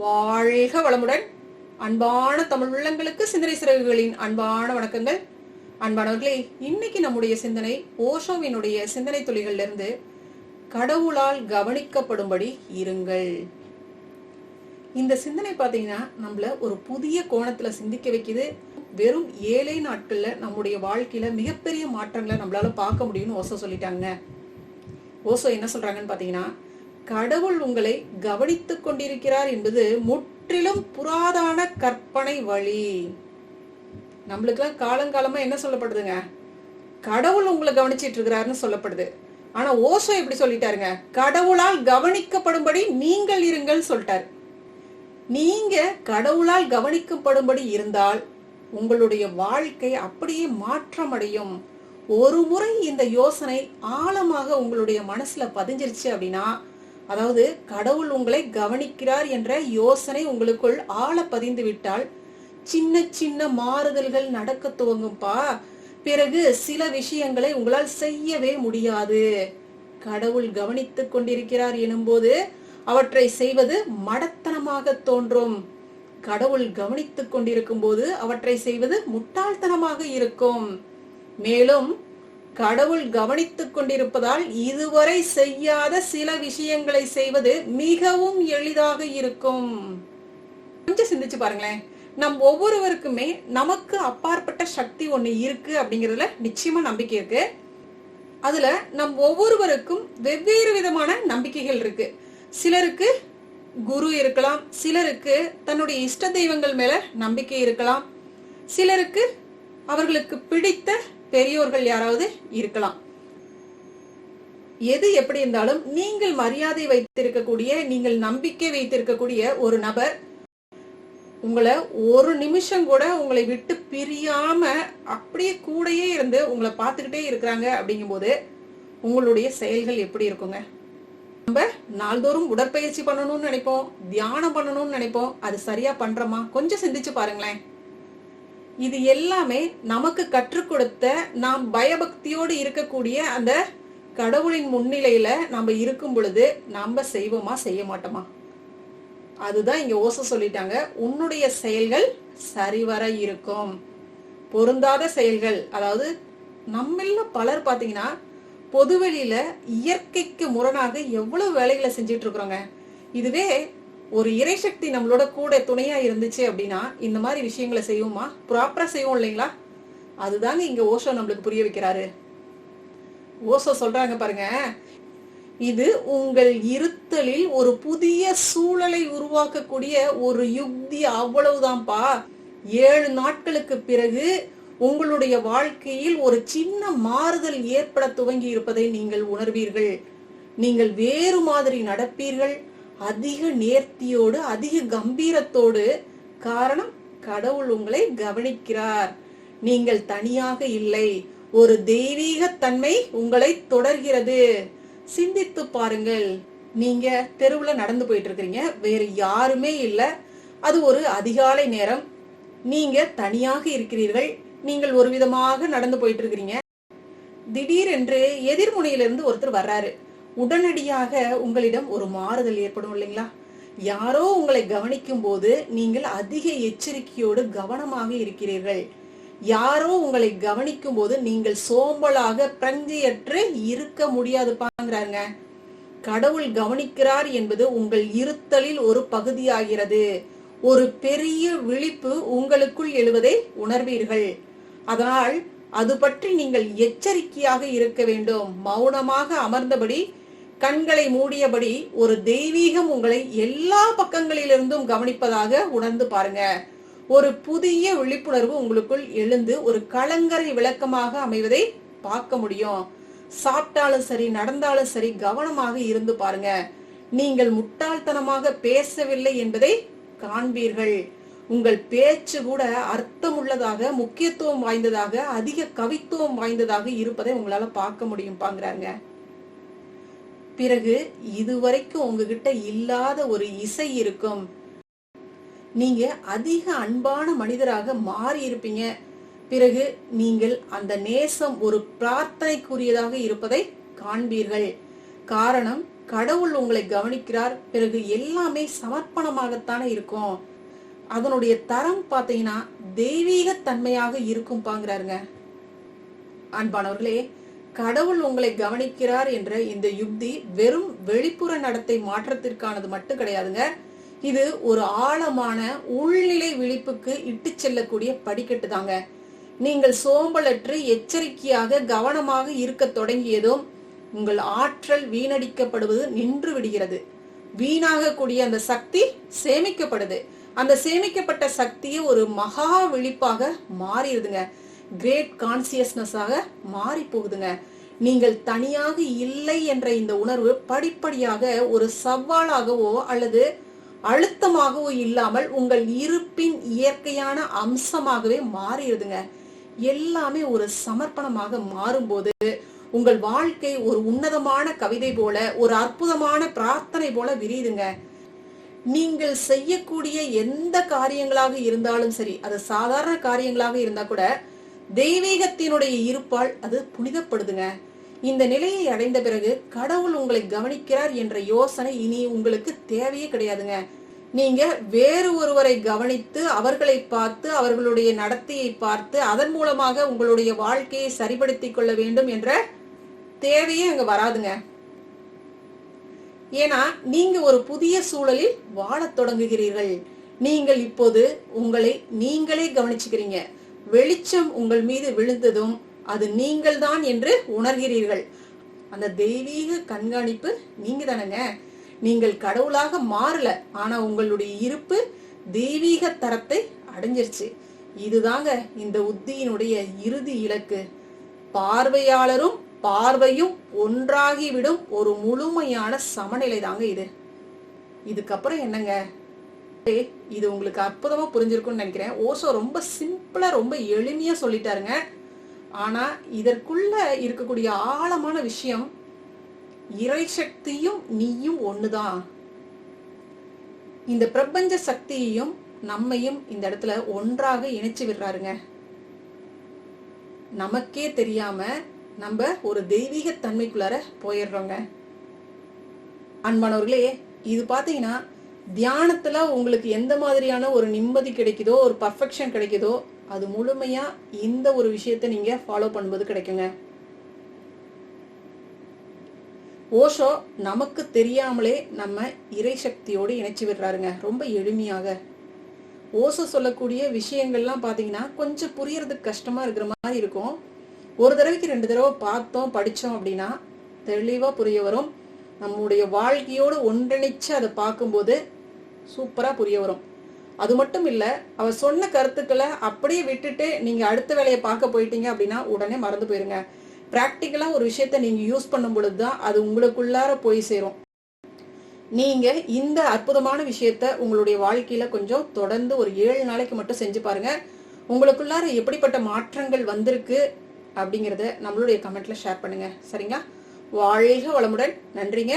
வாழ்க வளமுடன். அன்பான தமிழ் உள்ளங்களுக்கு சிந்தனை சிறகுகளின் அன்பான வணக்கங்கள். அன்பானவர்களே இன்னைக்கு நம்முடைய சிந்தனை ஓஷோவினுடைய சிந்தனை துளிகளிலிருந்து கடவுளால் கவனிக்கப்படும்படி இருங்கள். இந்த சிந்தனை பார்த்தீங்கன்னா நம்மள ஒரு புதிய கோணத்துல சிந்திக்க வைக்குது. வெறும் ஏழை நாட்கள்ல நம்முடைய வாழ்க்கையில மிகப்பெரிய மாற்றங்களை நம்மளால பார்க்க முடியும்னு ஓசோ சொல்லிட்டாங்க. ஓசோ என்ன சொல்றாங்கன்னு பாத்தீங்கன்னா கடவுள் உங்களை கவனித்துக் கொண்டிருக்கிறார் என்பது முற்றிலும் புராதான கற்பனை வழி. நம்மளுக்கெல்லாம் காலங்காலமா என்ன சொல்லப்படுதுங்க? கடவுள் உங்களை கவனிச்சிட்டு இருக்கிறாருன்னு சொல்லப்படுது. ஆனா ஓசோ எப்படி சொல்லிட்டாருங்க? கடவுளால் கவனிக்கப்படும்படி நீங்கள் இருங்கள் சொல்லிட்டாரு. நீங்க கடவுளால் கவனிக்கப்படும்படி இருந்தால் உங்களுடைய வாழ்க்கை அப்படியே மாற்றமடையும். ஒரு முறை இந்த யோசனை ஆழமாக உங்களுடைய மனசுல பதிஞ்சிருச்சு அப்படின்னா அதாவது கடவுள் உங்களை கவனிக்கிறார் என்ற யோசனை உங்களுக்குள் ஆழ பதிந்து விட்டால் சின்ன சின்ன மாறுதல்கள் நடக்க துவங்கும்பா. பிறகு சில விஷயங்களை உங்களால் செய்யவே முடியாது. கடவுள் கவனித்துக் கொண்டிருக்கிறார் எனும்போது அவற்றை செய்வது மடத்தனமாக தோன்றும். கடவுள் கவனித்துக் கொண்டிருக்கும் போது அவற்றை செய்வது முட்டாள்தனமாக இருக்கும். மேலும் கடவுள் கவனித்துக் கொண்டிருப்பதால் இதுவரை செய்யாத சில விஷயங்களை செய்வது மிகவும் எளிதாக இருக்கும். கொஞ்சம் சிந்திச்சு பாருங்களேன். நம் ஒவ்வொருவருக்குமே நமக்கு அப்பாற்பட்ட சக்தி ஒன்று இருக்கு அப்படிங்கறதுல நிச்சயமா நம்பிக்கை இருக்கு. அதுல நம் ஒவ்வொருவருக்கும் வெவ்வேறு விதமான நம்பிக்கைகள் இருக்கு. சிலருக்கு குரு இருக்கலாம் சிலருக்கு தன்னுடைய இஷ்ட தெய்வங்கள் மேல நம்பிக்கை இருக்கலாம் சிலருக்கு அவர்களுக்கு பிடித்த பெரியோர்கள் யாராவது இருக்கலாம். எது எப்படி இருந்தாலும் நீங்கள் மரியாதை வைத்திருக்கக்கூடிய நீங்கள் நம்பிக்கை வைத்திருக்கக்கூடிய ஒரு நபர் உங்களை ஒரு நிமிஷம் கூட உங்களை விட்டு பிரியாம அப்படியே கூடயே இருந்து உங்களை பார்த்துக்கிட்டே இருக்கிறாங்க அப்படிங்கும்போது உங்களுடைய செயல்கள் எப்படி இருக்குங்க? நம்ம நாள்தோறும் உடற்பயிற்சி பண்ணணும்னு நினைப்போம் தியானம் பண்ணணும்னு நினைப்போம். அது சரியா பண்றோமா? கொஞ்சம் சிந்திச்சு பாருங்களேன். இது எல்லாமே நமக்கு கற்றுக் கொடுத்த நாம் பயபக்தியோடு இருக்கக்கூடிய அந்த கடவுளின் முன்னிலையில நம்ம இருக்கும் பொழுது நம்ம செய்வோமா செய்ய மாட்டோமா? அதுதான் இங்க ஓச சொல்லிட்டாங்க. உன்னுடைய செயல்கள் சரிவர இருக்கும். பொருந்தாத செயல்கள் அதாவது நம்மள பலர் பாத்தீங்கன்னா பொதுவெளியில இயற்கைக்கு முரணாக எவ்வளவு வேலைகளை செஞ்சிட்டு இருக்கிறோங்க. இதுவே ஒரு இறைசக்தி நம்மளோட கூட துணையா இருந்துச்சு அப்படின்னா இந்த மாதிரி விஷயங்களை செய்வோமா? ப்ராப்பரா செய்வோம் இல்லைங்களா? அதுதாங்க இங்க ஓஷோ நம்மளுக்கு புரிய வைக்கிறாரு. ஓசோ சொல்றாங்க பாருங்க. இது உங்கள் இருத்தலில் ஒரு புதிய சூழலை உருவாக்கக்கூடிய ஒரு யுக்தி அவ்வளவுதான்ப்பா. ஏழு நாட்களுக்கு பிறகு உங்களுடைய வாழ்க்கையில் ஒரு சின்ன மாறுதல் ஏற்பட துவங்கி இருப்பதை நீங்கள் உணர்வீர்கள். நீங்கள் வேறு மாதிரி நடப்பீர்கள். அதிக நேர்த்தியோடு அதிக கம்பீரத்தோடு காரணம் கடவுள் உங்களை கவனிக்கிறார். நீங்கள் தனியாக இல்லை. ஒரு தெய்வீக தன்மை உங்களை தொடர்கிறது. சிந்தித்து பாருங்கள். நீங்க தெருவுல நடந்து போயிட்டு இருக்கிறீங்க வேற யாருமே இல்ல. அது ஒரு அதிகாலை நேரம். நீங்க தனியாக இருக்கிறீர்கள். நீங்கள் ஒரு விதமாக நடந்து போயிட்டு இருக்கிறீங்க திடீரென்று எதிர்முனையிலிருந்து ஒருத்தர் வர்றாரு. உடனடியாக உங்களிடம் ஒரு மாறுதல் ஏற்படும் இல்லைங்களா? யாரோ உங்களை கவனிக்கும் போது நீங்கள் அதிக எச்சரிக்கையோடு கவனமாக இருக்கிறீர்கள். யாரோ உங்களை கவனிக்கும் போது நீங்கள் சோம்பலாக பிரஞ்சியற்று இருக்க முடியாது பாங்கிறாங்க கடவுள் கவனிக்கிறார் என்பது உங்கள் இருத்தலில் ஒரு பகுதியாகிறது. ஒரு பெரிய விழிப்பு உங்களுக்குள் எழுவதை உணர்வீர்கள். அதனால் அது பற்றி நீங்கள் எச்சரிக்கையாக இருக்க வேண்டும். மௌனமாக அமர்ந்தபடி கண்களை மூடியபடி ஒரு தெய்வீகம் உங்களை எல்லா பக்கங்களிலிருந்தும் கவனிப்பதாக உணர்ந்து பாருங்க. ஒரு புதிய விழிப்புணர்வு உங்களுக்குள் எழுந்து ஒரு கலங்கரை விளக்கமாக அமைவதை பார்க்க முடியும். சாப்பிட்டாலும் சரி நடந்தாலும் சரி கவனமாக இருந்து பாருங்க. நீங்கள் முட்டாள்தனமாக பேசவில்லை என்பதை காண்பீர்கள். உங்கள் பேச்சு கூட அர்த்தமுள்ளதாக முக்கியத்துவம் வாய்ந்ததாக அதிக கவித்துவம் வாய்ந்ததாக இருப்பதை உங்களால பார்க்க முடியும் பாங்கிறாங்க பிறகு இதுவரைக்கும் உங்ககிட்ட இல்லாத ஒரு இசை இருக்கும். நீங்க அதிக அன்பான மனிதராக மாறி இருப்பீங்க பிறகு நீங்கள் அந்த நேசம் ஒரு பிரார்த்தனைக்குரியதாக இருப்பதை காண்பீர்கள். காரணம் கடவுள் உங்களை கவனிக்கிறார். பிறகு எல்லாமே சமர்ப்பணமாகத்தானே இருக்கும். அதனுடைய தரம் பார்த்தீங்கன்னா தெய்வீக தன்மையாக இருக்கும் பாங்கிறாருங்க அன்பானவர்களே கடவுள் உங்களை கவனிக்கிறார் என்ற இந்த யுக்தி வெறும் வெளிப்புற நடத்தை மாற்றத்திற்கானது மட்டும் கிடையாதுங்க. இது ஒரு ஆழமான உள்நிலை விழிப்புக்கு இட்டு செல்லக்கூடிய படிக்கட்டு தாங்க. நீங்கள் சோம்பலற்று எச்சரிக்கையாக கவனமாக இருக்க தொடங்கியதும் உங்கள் ஆற்றல் வீணடிக்கப்படுவது நின்று விடுகிறது. வீணாகக்கூடிய அந்த சக்தி சேமிக்கப்படுது. அந்த சேமிக்கப்பட்ட சக்தியை ஒரு மகா விழிப்பாக மாறிடுதுங்க. கிரேட் கான்சியஸ்னஸாக மாறி போகுதுங்க நீங்கள் தனியாக இல்லை என்ற இந்த உணர்வு படிப்படியாக ஒரு சவாலாகவோ அல்லது அழுத்தமாகவோ இல்லாமல் உங்கள் இருப்பின் இயற்கையான அம்சமாகவே மாறிடுதுங்க. எல்லாமே ஒரு சமர்ப்பணமாக மாறும்போது உங்கள் வாழ்க்கை ஒரு உன்னதமான கவிதை போல ஒரு அற்புதமான பிரார்த்தனை போல விரியுதுங்க. நீங்கள் செய்யக்கூடிய எந்த காரியங்களாக இருந்தாலும் சரி அது சாதாரண காரியங்களாக இருந்தா கூட தெய்வீகத்தினுடைய இருப்பால் அது புனிதப்படுதுங்க. இந்த நிலையை அடைந்த பிறகு கடவுள் உங்களை கவனிக்கிறார் என்ற யோசனை இனி உங்களுக்கு தேவையே கிடையாதுங்க. நீங்க வேறு ஒருவரை கவனித்து அவர்களை பார்த்து அவர்களுடைய நடத்தையை பார்த்து அதன் மூலமாக உங்களுடைய வாழ்க்கையை சரிபடுத்திக் கொள்ள வேண்டும் என்ற தேவையே அங்க வராதுங்க. ஏன்னா நீங்க ஒரு புதிய சூழலில் வாழத் தொடங்குகிறீர்கள். நீங்கள் இப்போது உங்களை நீங்களே கவனிச்சுக்கிறீங்க. வெளிச்சம் உங்கள் மீது விழுந்ததும் அது நீங்கள் தான் என்று உணர்கிறீர்கள். அந்த தெய்வீக கண்காணிப்பு நீங்க தானங்க நீங்கள் கடவுளாக மாறல ஆனா உங்களுடைய இருப்பு தெய்வீக தரத்தை அடைஞ்சிருச்சு. இதுதாங்க இந்த உத்தியினுடைய இறுதி இலக்கு. பார்வையாளரும் பார்வையும் ஒன்றாகிவிடும் ஒரு முழுமையான சமநிலை தாங்க இது. இதுக்கப்புறம் என்னங்க? இது உங்களுக்கு அற்புதமா புரிஞ்சிருக்கும்னு நினைக்கிறேன். ஓசோ ரொம்ப சிம்பிளா ரொம்ப எளிமையா சொல்லிட்டாருங்க. ஆனா இதற்குள்ள இருக்கக்கூடிய ஆழமான விஷயம் இறை சக்தியும் நீயும் ஒண்ணுதான். இந்த பிரபஞ்ச சக்தியையும் நம்மையும் இந்த இடத்துல ஒன்றாக இணைச்சு விடுறாருங்க. நமக்கே தெரியாம நம்ம ஒரு தெய்வீக தன்மைக்குள்ளார போயிடுறோங்க. அன்பானவர்களே இது பாத்தீங்கன்னா தியானத்துல உங்களுக்கு எந்த மாதிரியான ஒரு நிம்மதி கிடைக்குதோ ஒரு பர்ஃபெக்ஷன் கிடைக்குதோ அது முழுமையா இந்த ஒரு விஷயத்தை நீங்க ஃபாலோ பண்ணும்போது கிடைக்குங்க. ஓஷோ நமக்கு தெரியாமலே நம்ம இறை சக்தியோடு இணைச்சி விடுறாருங்க. ரொம்ப எளிமையாக. ஓசோ சொல்லக்கூடிய விஷயங்கள்லாம் பார்த்தீங்கன்னா கொஞ்சம் புரியறதுக்கு கஷ்டமா இருக்கிற மாதிரி இருக்கும். ஒரு தடவைக்கு ரெண்டு தடவை பார்த்தோம் படித்தோம் அப்படின்னா தெளிவாக புரிய வரும். நம்முடைய வாழ்க்கையோடு ஒன்றிணைச்சு அதை பார்க்கும்போது சூப்பராக புரிய வரும். அது மட்டும் இல்லை அவர் சொன்ன கருத்துக்களை அப்படியே விட்டுட்டு நீங்கள் அடுத்த வேலையை பார்க்க போயிட்டீங்க அப்படின்னா உடனே மறந்து போயிருங்க. ப்ராக்டிக்கலாக ஒரு விஷயத்த நீங்கள் யூஸ் பண்ணும் பொழுதுதான் அது உங்களுக்குள்ளார போய் சேரும். நீங்க இந்த அற்புதமான விஷயத்த உங்களுடைய வாழ்க்கையில கொஞ்சம் தொடர்ந்து ஒரு ஏழு நாளைக்கு மட்டும் செஞ்சு பாருங்க. உங்களுக்குள்ளார எப்படிப்பட்ட மாற்றங்கள் வந்திருக்கு அப்படிங்கிறத நம்மளுடைய கமெண்ட்ல ஷேர் பண்ணுங்க. சரிங்களா? வாழ்க வளமுடன். நன்றிங்க.